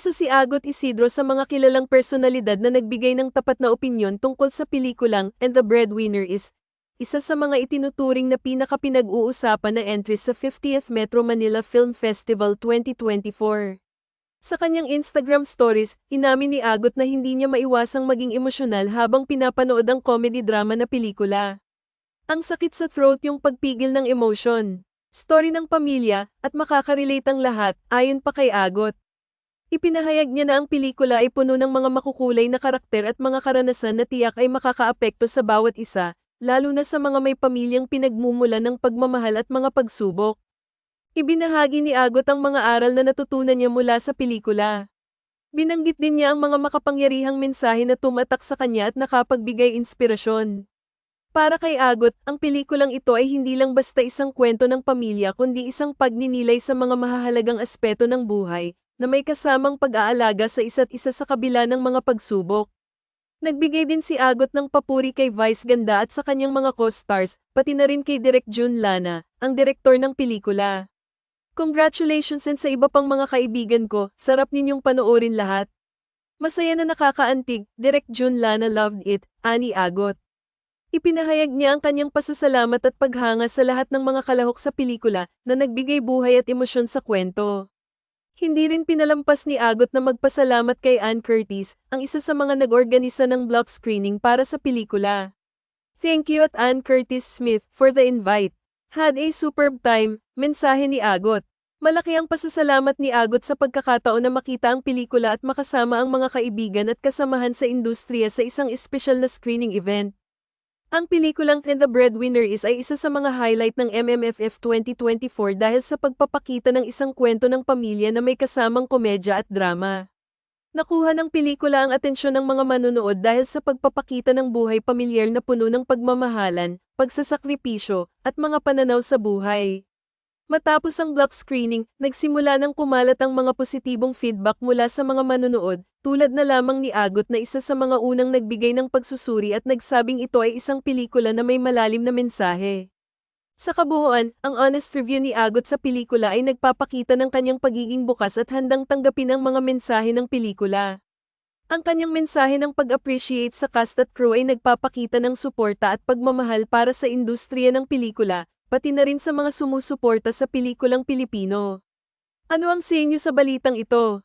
Isa si Agot Isidro sa mga kilalang personalidad na nagbigay ng tapat na opinyon tungkol sa pelikulang And the Breadwinner is isa sa mga itinuturing na pinaka-pinag-uusapan na entries sa 50th Metro Manila Film Festival 2024. Sa kanyang Instagram stories, inamin ni Agot na hindi niya maiwasang maging emosyonal habang pinapanood ang comedy-drama na pelikula. Ang sakit sa throat yung pagpigil ng emotion. Story ng pamilya, at makakarelate ang lahat, ayon pa kay Agot. Ipinahayag niya na ang pelikula ay puno ng mga makukulay na karakter at mga karanasan na tiyak ay makakaapekto sa bawat isa, lalo na sa mga may pamilyang pinagmumula ng pagmamahal at mga pagsubok. Ibinahagi ni Agot ang mga aral na natutunan niya mula sa pelikula. Binanggit din niya ang mga makapangyarihang mensahe na tumatak sa kanya at nakapagbigay inspirasyon. Para kay Agot, ang pelikulang ito ay hindi lang basta isang kwento ng pamilya kundi isang pagninilay sa mga mahahalagang aspeto ng buhay, na may kasamang pag-aalaga sa isa't isa sa kabila ng mga pagsubok. Nagbigay din si Agot ng papuri kay Vice Ganda at sa kanyang mga co-stars, pati na rin kay Direk June Lana, ang direktor ng pelikula. Congratulations and sa iba pang mga kaibigan ko, sarap ninyong panoorin lahat. Masaya na nakakaantig, Direk June Lana loved it, ani Agot. Ipinahayag niya ang kanyang pasasalamat at paghanga sa lahat ng mga kalahok sa pelikula na nagbigay buhay at emosyon sa kwento. Hindi rin pinalampas ni Agot na magpasalamat kay Ann Curtis, ang isa sa mga nag-organisa ng block screening para sa pelikula. Thank you at Ann Curtis Smith for the invite. Had a superb time, mensahe ni Agot. Malaki ang pasasalamat ni Agot sa pagkakataon na makita ang pelikula at makasama ang mga kaibigan at kasamahan sa industriya sa isang espesyal na screening event. Ang pelikulang the Breadwinner is ay isa sa mga highlight ng MMFF 2024 dahil sa pagpapakita ng isang kwento ng pamilya na may kasamang komedya at drama. Nakuha ng pelikula ang atensyon ng mga manonood dahil sa pagpapakita ng buhay pamilyar na puno ng pagmamahalan, pagsasakripisyo, at mga pananaw sa buhay. Matapos ang block screening, nagsimula ng kumalat ang mga positibong feedback mula sa mga manonood, tulad na lamang ni Agot na isa sa mga unang nagbigay ng pagsusuri at nagsabing ito ay isang pelikula na may malalim na mensahe. Sa kabuuan, ang honest review ni Agot sa pelikula ay nagpapakita ng kanyang pagiging bukas at handang tanggapin ang mga mensahe ng pelikula. Ang kanyang mensahe ng pag-appreciate sa cast at crew ay nagpapakita ng suporta at pagmamahal para sa industriya ng pelikula, pati na rin sa mga sumusuporta sa pelikulang Pilipino. Ano ang sa inyo sa balitang ito?